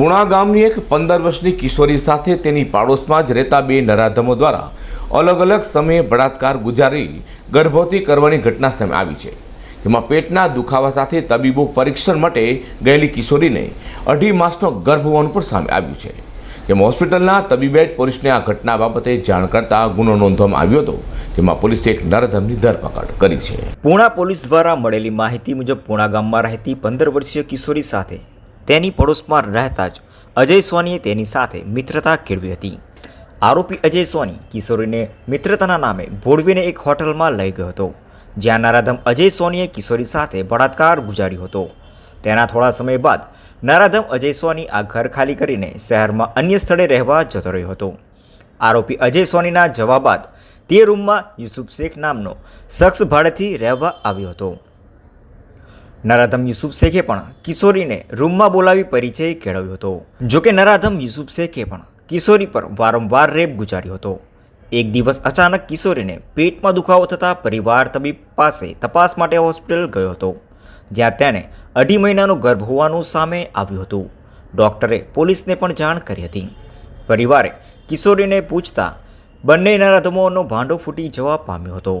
પુણા ગામની એક પંદર વર્ષની કિશોરી સાથે તેની પાડોશમાં જ રહેતા બે નરાધમો દ્વારા અલગ અલગ સમયે બળાત્કાર ગુજારી ગર્ભવતી કરવાની ઘટના સામે આવી છે. જેમાં પેટના દુખાવા સાથે તબીબો પરીક્ષણ માટે ગયેલી કિશોરીને અઢી માસનો ગર્ભ હોવાનું પણ સામે આવ્યું છે. જેમાં હોસ્પિટલના તબીબે પોલીસને આ ઘટના બાબતે જાણ કરતા ગુનો નોંધવામાં આવ્યો હતો. જેમાં પોલીસે એક નરાધમની ધરપકડ કરી છે. પૂણા પોલીસ દ્વારા મળેલી માહિતી મુજબ પૂણા ગામમાં રહેતી પંદર વર્ષીય કિશોરી સાથે તેની પડોશમાં રહેતા જ અજય સોનીએ તેની સાથે મિત્રતા કેળવી હતી. આરોપી અજય સોની કિશોરીને મિત્રતાના નામે ભોળવીને એક હોટલમાં લઈ ગયો હતો, જ્યાં નરાધમ અજય સોનીએ કિશોરી સાથે બળાત્કાર ગુજાર્યો હતો. તેના થોડા સમય બાદ નરાધમ અજય સોની આ ઘર ખાલી કરીને શહેરમાં અન્ય સ્થળે રહેવા જતો રહ્યો હતો. આરોપી અજય સોનીના જવાબ બાદ તે રૂમમાં યુસુફ શેખ નામનો શખ્સ ભાડેથી રહેવા આવ્યો હતો. નરાધમ યુસુફ શેખે પણ કિશોરીને રૂમમાં બોલાવી પરિચય કેળવ્યો હતો. જોકે નરાધમ યુસુફ શેખે પણ કિશોરી પર વારંવાર રેપ ગુજાર્યો હતો. એક દિવસ અચાનક કિશોરીને પેટમાં દુખાવો થતાં પરિવાર તબીબ પાસે તપાસ માટે હોસ્પિટલ ગયો હતો, જ્યાં તેણે અઢી મહિનાનો ગર્ભ હોવાનું સામે આવ્યું હતું. ડૉક્ટરે પોલીસને પણ જાણ કરી હતી. પરિવારે કિશોરીને પૂછતા બંને નરાધમોનો ભાંડો ફૂટી જવા પામ્યો હતો.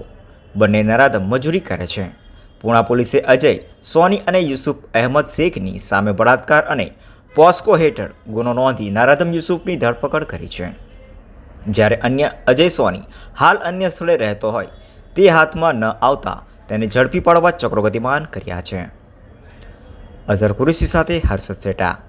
બંને નરાધમ મજૂરી કરે છે. પૂણા પોલીસે અજય, સોની અને યુસુફ અહેમદ શેખની સામે બળાત્કાર અને પોસ્કો હેઠળ ગુનો નોંધી નારાધમ યુસુફની ધરપકડ કરી છે. જ્યારે અન્ય અજય, સોની હાલ અન્ય સ્થળે રહેતો હોય, તે હાથમાં ન આવતા તેને ઝડપી પાડવા ચક્રો ગતિમાન કર્યા છે. અઝર કુરેશી સાથે હર્ષદ સેટા.